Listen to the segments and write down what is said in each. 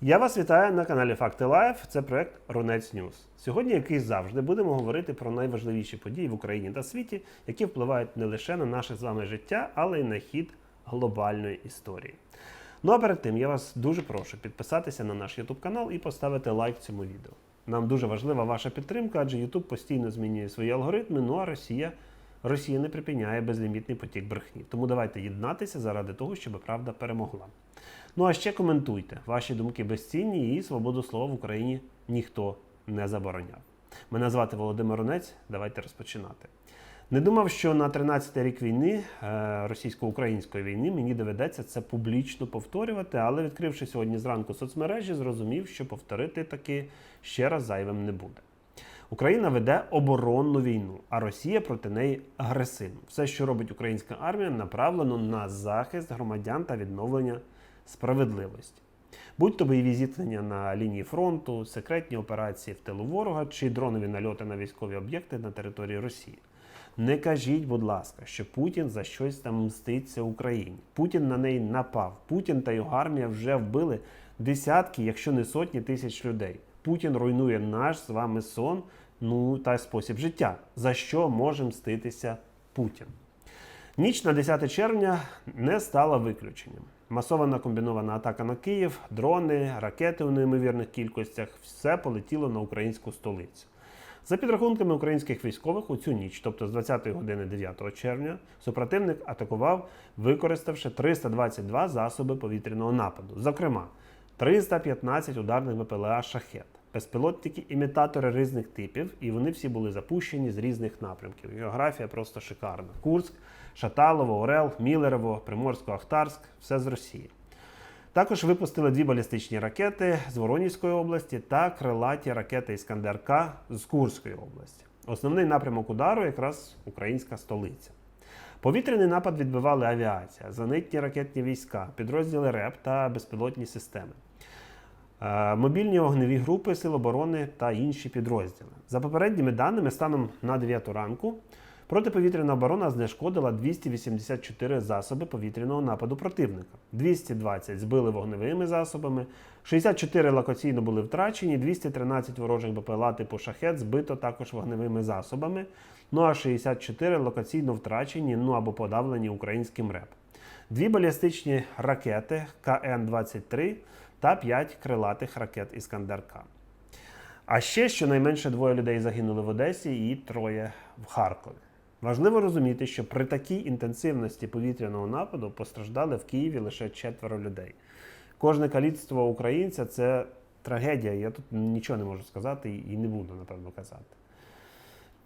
Я вас вітаю на каналі Факти Лайф. Це проект Рунець Ньюс. Сьогодні, як і завжди, будемо говорити про найважливіші події в Україні та світі, які впливають не лише на наше з вами життя, але й на хід глобальної історії. Ну а перед тим я вас дуже прошу підписатися на наш YouTube канал і поставити лайк цьому відео. Нам дуже важлива ваша підтримка, адже YouTube постійно змінює свої алгоритми. Ну а Росія, Росія не припиняє безлімітний потік брехні. Тому давайте єднатися заради того, щоб правда перемогла. Ну а ще коментуйте. Ваші думки безцінні і свободу слова в Україні ніхто не забороняв. Мене звати Володимир Ронець. Давайте розпочинати. Не думав, що на 13-й рік війни, е, російсько-української війни, мені доведеться це публічно повторювати, але відкривши сьогодні зранку соцмережі, зрозумів, що повторити таки ще раз зайвим не буде. Україна веде оборонну війну, а Росія проти неї агресивну. Все, що робить українська армія, направлено на захист громадян та відновлення справедливості. Будь то бойові зіткнення на лінії фронту, секретні операції в тилу ворога чи дронові нальоти на військові об'єкти на території Росії. Не кажіть, будь ласка, що Путін за щось там мститься Україні. Путін на неї напав. Путін та його армія вже вбили десятки, якщо не сотні тисяч людей. Путін руйнує наш з вами сон, ну та спосіб життя. За що може мститися Путін? Ніч на 10 червня не стала виключенням. Масована комбінована атака на Київ, дрони, ракети у неймовірних кількостях все полетіло на українську столицю. За підрахунками українських військових, у цю ніч, тобто з 20 години 9 червня, супротивник атакував, використавши 322 засоби повітряного нападу. Зокрема, 315 ударних БПЛА шахет, безпілотники, імітатори різних типів, і вони всі були запущені з різних напрямків. Географія просто шикарна: Курськ, Шаталово, Орел, Мілерово, Приморсько-Ахтарськ все з Росії. Також випустили дві балістичні ракети з Воронівської області та крилаті ракети Іскандер-К з Курської області. Основний напрямок удару якраз українська столиця. Повітряний напад відбивали авіація, зенитні ракетні війська, підрозділи РЕП та безпілотні системи. Е, Мобільні вогневі групи Сил оборони та інші підрозділи. За попередніми даними, станом на 9 ранку протиповітряна оборона знешкодила 284 засоби повітряного нападу противника. 220 збили вогневими засобами, 64 локаційно були втрачені, 213 ворожих БПЛА типу шахет збито також вогневими засобами. Ну а 64 локаційно втрачені ну або подавлені українським РЕП. Дві балістичні ракети КН-23 та 5 крилатих ракет Іскандер-К. А ще щонайменше двоє людей загинули в Одесі і троє в Харкові. Важливо розуміти, що при такій інтенсивності повітряного нападу постраждали в Києві лише четверо людей. Кожне каліцтво українця це трагедія. Я тут нічого не можу сказати і не буду, напевно, казати.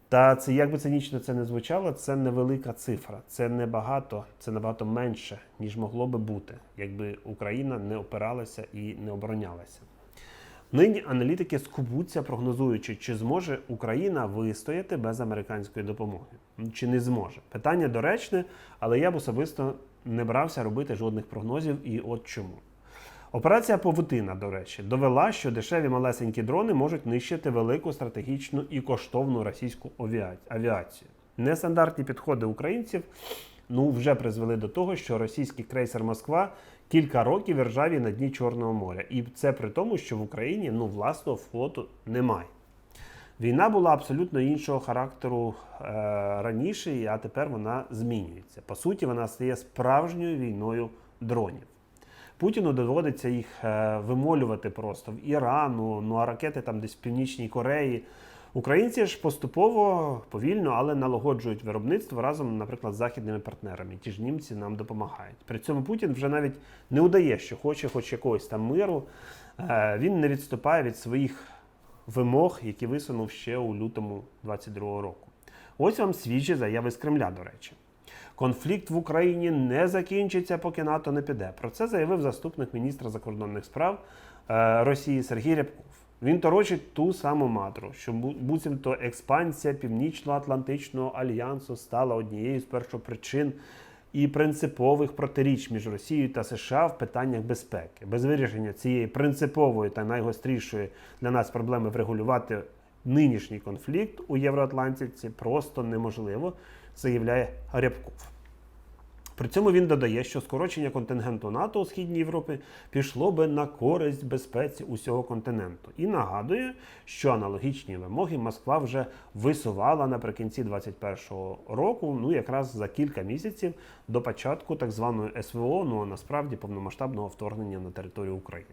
Та це як би цинічно це не звучало, це невелика цифра. Це небагато, це набагато менше, ніж могло би бути, якби Україна не опиралася і не оборонялася. Нині аналітики скубуться, прогнозуючи, чи зможе Україна вистояти без американської допомоги, чи не зможе. Питання доречне, але я б особисто не брався робити жодних прогнозів, і от чому. Операція Павутина, до речі, довела, що дешеві малесенькі дрони можуть нищити велику стратегічну і коштовну російську авіацію. Нестандартні підходи українців ну вже призвели до того, що російський крейсер Москва кілька років ржаві на дні Чорного моря. І це при тому, що в Україні ну власного флоту немає. Війна була абсолютно іншого характеру е, раніше, а тепер вона змінюється. По суті, вона стає справжньою війною дронів. Путіну доводиться їх е, вимолювати просто в Ірану, ну а ракети там десь в Північній Кореї. Українці ж поступово повільно, але налагоджують виробництво разом, наприклад, з західними партнерами. Ті ж німці нам допомагають. При цьому Путін вже навіть не удає, що хоче хоч якогось там миру. Е, Він не відступає від своїх вимог, які висунув ще у лютому 22-го року. Ось вам свіжі заяви з Кремля, до речі. Конфлікт в Україні не закінчиться, поки НАТО не піде. Про це заявив заступник міністра закордонних справ е, Росії Сергій Рябков. Він торочить ту саму матру, що буцімто експансія Північно-Атлантичного альянсу стала однією з першопричин і принципових протиріч між Росією та США в питаннях безпеки. Без вирішення цієї принципової та найгострішої для нас проблеми врегулювати нинішній конфлікт у Євроатлантиці просто неможливо, заявляє Рябков. При цьому він додає, що скорочення контингенту НАТО у східній Європі пішло би на користь безпеці усього континенту. І нагадує, що аналогічні вимоги Москва вже висувала наприкінці 2021 року, ну якраз за кілька місяців до початку так званої СВО, ну а насправді повномасштабного вторгнення на територію України.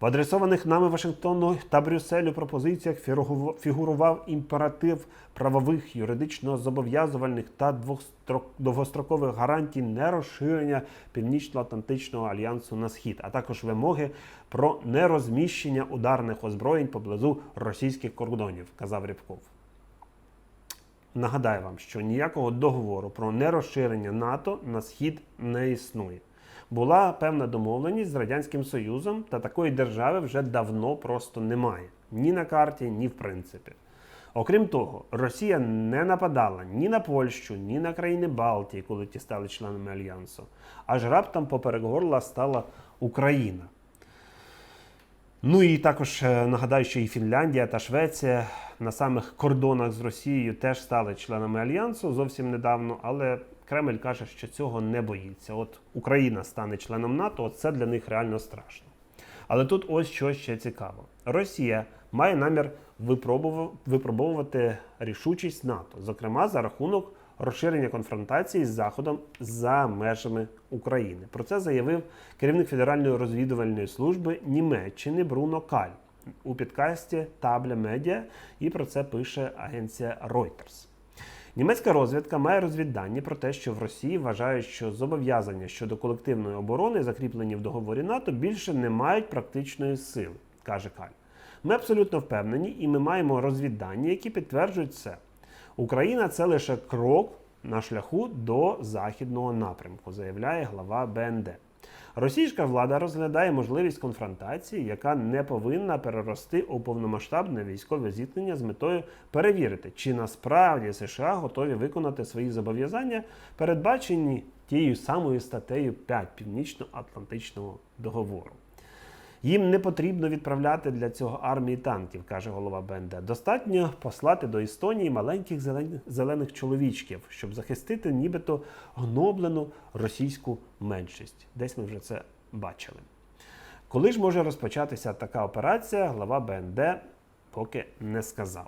В адресованих нами Вашингтону та Брюсселю пропозиціях фігурував імператив правових, юридично зобов'язувальних та довгострокових гарантій нерозширення Північно-Атлантичного альянсу на схід, а також вимоги про нерозміщення ударних озброєнь поблизу російських кордонів, казав Рябков. Нагадаю вам, що ніякого договору про нерозширення НАТО на схід не існує. Була певна домовленість з Радянським Союзом, та такої держави вже давно просто немає. Ні на карті, ні в принципі. Окрім того, Росія не нападала ні на Польщу, ні на країни Балтії, коли ті стали членами Альянсу. Аж раптом поперек горла стала Україна. Ну і також е, нагадаю, що і Фінляндія та Швеція на самих кордонах з Росією теж стали членами альянсу зовсім недавно, але Кремль каже, що цього не боїться. От Україна стане членом НАТО, це для них реально страшно. Але тут ось що ще цікаво: Росія має намір випробовувати рішучість НАТО, зокрема за рахунок розширення конфронтації з Заходом за межами України. Про це заявив керівник Федеральної розвідувальної служби Німеччини Бруно Каль у підкасті Табля Медіа, і про це пише агенція Reuters. Німецька розвідка має розвіддані про те, що в Росії вважають, що зобов'язання щодо колективної оборони, закріплені в договорі НАТО, більше не мають практичної сили, каже Каль. Ми абсолютно впевнені, і ми маємо розвіддані, які підтверджують це. Україна це лише крок на шляху до західного напрямку, заявляє глава БНД. Російська влада розглядає можливість конфронтації, яка не повинна перерости у повномасштабне військове зіткнення з метою перевірити, чи насправді США готові виконати свої зобов'язання, передбачені тією самою статтею 5 Північно-Атлантичного договору. Їм не потрібно відправляти для цього армії танків, каже голова БНД. Достатньо послати до Естонії маленьких зелених, чоловічків, щоб захистити нібито гноблену російську меншість. Десь ми вже це бачили. Коли ж може розпочатися така операція, глава БНД поки не сказав.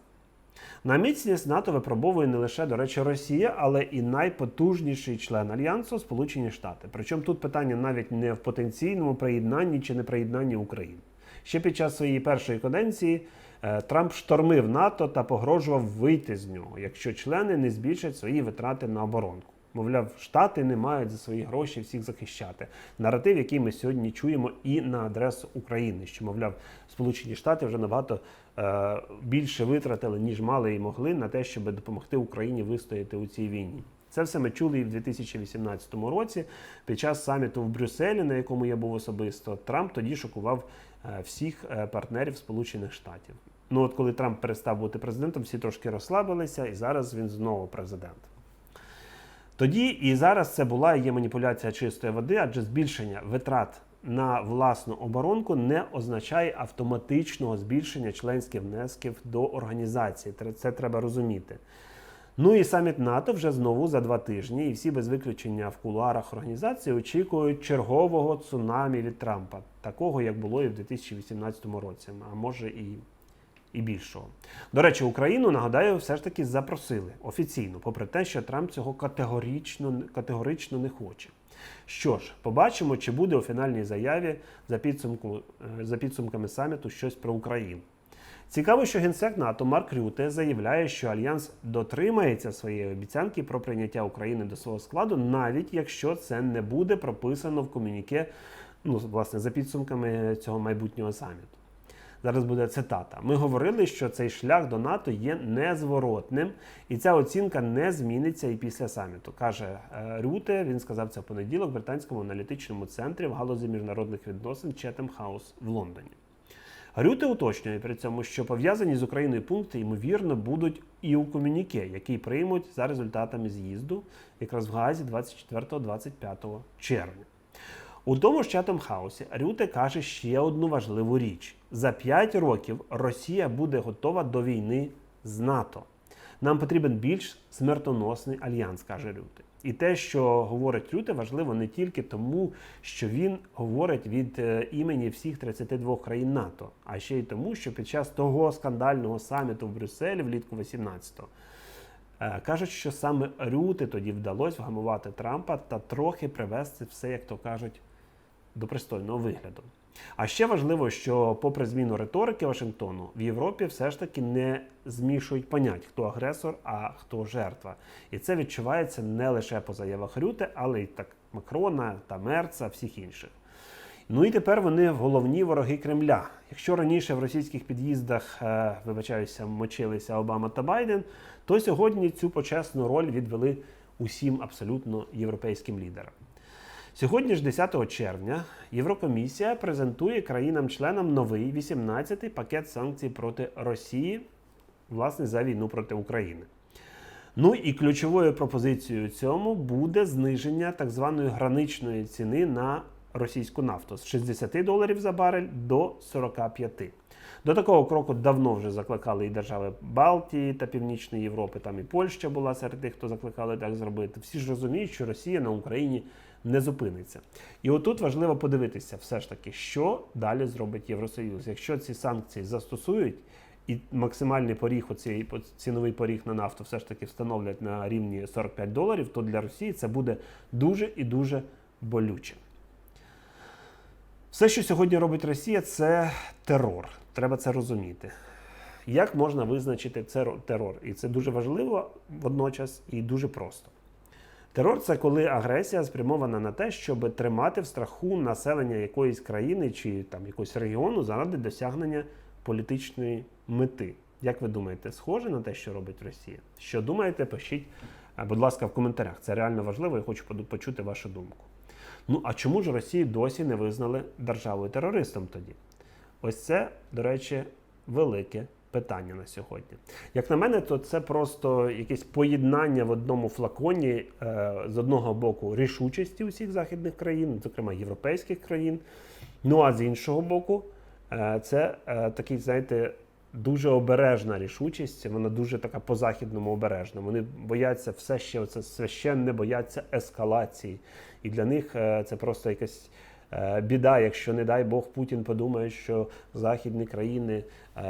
На міцність НАТО випробовує не лише, до речі, Росія, але і найпотужніший член альянсу Сполучені Штати. Причому тут питання навіть не в потенційному приєднанні чи не приєднанні України. Ще під час своєї першої каденції е, Трамп штормив НАТО та погрожував вийти з нього, якщо члени не збільшать свої витрати на оборонку. Мовляв, штати не мають за свої гроші всіх захищати. Наратив, який ми сьогодні чуємо і на адресу України, що мовляв, Сполучені Штати вже набагато е, більше витратили, ніж мали і могли на те, щоб допомогти Україні вистояти у цій війні. Це все ми чули і в 2018 році під час саміту в Брюсселі, на якому я був особисто. Трамп тоді шокував е, всіх е, партнерів Сполучених Штатів. Ну от коли Трамп перестав бути президентом, всі трошки розслабилися, і зараз він знову президент. Тоді і зараз це була є маніпуляція чистої води, адже збільшення витрат на власну оборонку не означає автоматичного збільшення членських внесків до організації. Це треба розуміти. Ну і саміт НАТО вже знову за два тижні, і всі без виключення в кулуарах організації очікують чергового цунамі від Трампа, такого як було і в 2018 році, а може і і більшого. До речі, Україну нагадаю, все ж таки запросили офіційно, попри те, що Трамп цього категорично, категорично не хоче. Що ж, побачимо, чи буде у фінальній заяві за, підсумку, е, за підсумками саміту щось про Україну. Цікаво, що генсек НАТО Марк Рюте заявляє, що альянс дотримається своєї обіцянки про прийняття України до свого складу, навіть якщо це не буде прописано в комюніке, ну власне, за підсумками цього майбутнього саміту. Зараз буде цитата. Ми говорили, що цей шлях до НАТО є незворотним, і ця оцінка не зміниться і після саміту. каже е, Рюте. Він сказав це в понеділок в британському аналітичному центрі в галузі міжнародних відносин Chatham House в Лондоні. Рюте уточнює при цьому, що пов'язані з Україною пункти, ймовірно, будуть і у комюніке, який приймуть за результатами з'їзду, якраз в Газі 24-25 червня. У тому ж Чатом Хаусі Рюте каже ще одну важливу річ: за 5 років Росія буде готова до війни з НАТО. Нам потрібен більш смертоносний альянс, каже Рюте. І те, що говорить Рюте, важливо не тільки тому, що він говорить від е, імені всіх 32 країн НАТО, а ще й тому, що під час того скандального саміту в Брюсселі влітку 18-го Е, Кажуть, що саме Рюти тоді вдалося вгамувати Трампа та трохи привести все, як то кажуть, до пристойного вигляду. А ще важливо, що, попри зміну риторики Вашингтону, в Європі все ж таки не змішують понять, хто агресор, а хто жертва. І це відчувається не лише по заявах Рюте, але й так Макрона та Мерца, всіх інших. Ну і тепер вони головні вороги Кремля. Якщо раніше в російських під'їздах, е, вибачаюся, мочилися Обама та Байден, то сьогодні цю почесну роль відвели усім абсолютно європейським лідерам. Сьогодні ж, 10 червня, Єврокомісія презентує країнам-членам новий 18-й пакет санкцій проти Росії, власне, за війну проти України. Ну і ключовою пропозицією цьому буде зниження так званої граничної ціни на російську нафту з 60 доларів за барель до 45. До такого кроку давно вже закликали і держави Балтії та Північної Європи. Там і Польща була серед тих, хто закликали так зробити. Всі ж розуміють, що Росія на Україні не зупиниться. І отут важливо подивитися, все ж таки, що далі зробить Євросоюз. Якщо ці санкції застосують і максимальний поріг, оцей ціновий поріг на нафту все ж таки встановлять на рівні 45 доларів, то для Росії це буде дуже і дуже болюче. Все, що сьогодні робить Росія, це терор. Треба це розуміти. Як можна визначити це терор? І це дуже важливо водночас і дуже просто. Терор це коли агресія спрямована на те, щоб тримати в страху населення якоїсь країни чи там якогось регіону заради досягнення політичної мети. Як ви думаєте, схоже на те, що робить Росія? Що думаєте, пишіть, е, будь ласка, в коментарях. Це реально важливо, я хочу почути вашу думку. Ну а чому ж Росію досі не визнали державою терористом тоді? Ось це, до речі, велике питання на сьогодні. Як на мене, то це просто якесь поєднання в одному флаконі е, з одного боку рішучості усіх західних країн, зокрема європейських країн. Ну а з іншого боку, е, це е, такий, знаєте, дуже обережна рішучість. Вона дуже така по-західному обережна. Вони бояться все ще оце священне, бояться ескалації. І для них це просто якась е, біда, якщо, не дай Бог, Путін подумає, що західні країни е,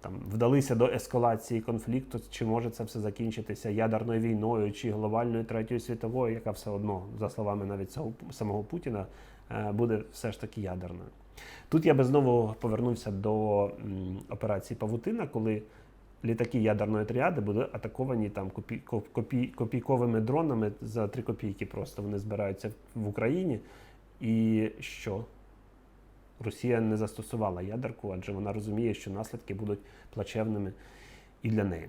там вдалися до ескалації конфлікту, чи може це все закінчитися ядерною війною чи глобальною третьою світовою, яка все одно, за словами навіть цього самого Путіна, е, буде все ж таки ядерною. Тут я би знову повернувся до операції Павутина, коли літаки ядерної тріади були атаковані там копі, копі, копійковими дронами за 3 копійки. Просто вони збираються в Україні. І що? Росія не застосувала ядерку, адже вона розуміє, що наслідки будуть плачевними і для неї.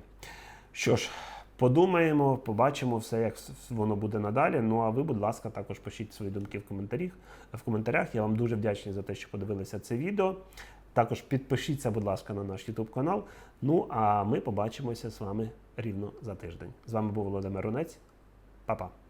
Що ж, подумаємо, побачимо все, як воно буде надалі. Ну а ви, будь ласка, також пишіть свої думки в коментарях. В коментарях. Я вам дуже вдячний за те, що подивилися це відео. Також підпишіться, будь ласка, на наш YouTube канал. Ну а ми побачимося з вами рівно за тиждень. З вами був Володимир Рунець. Па-па.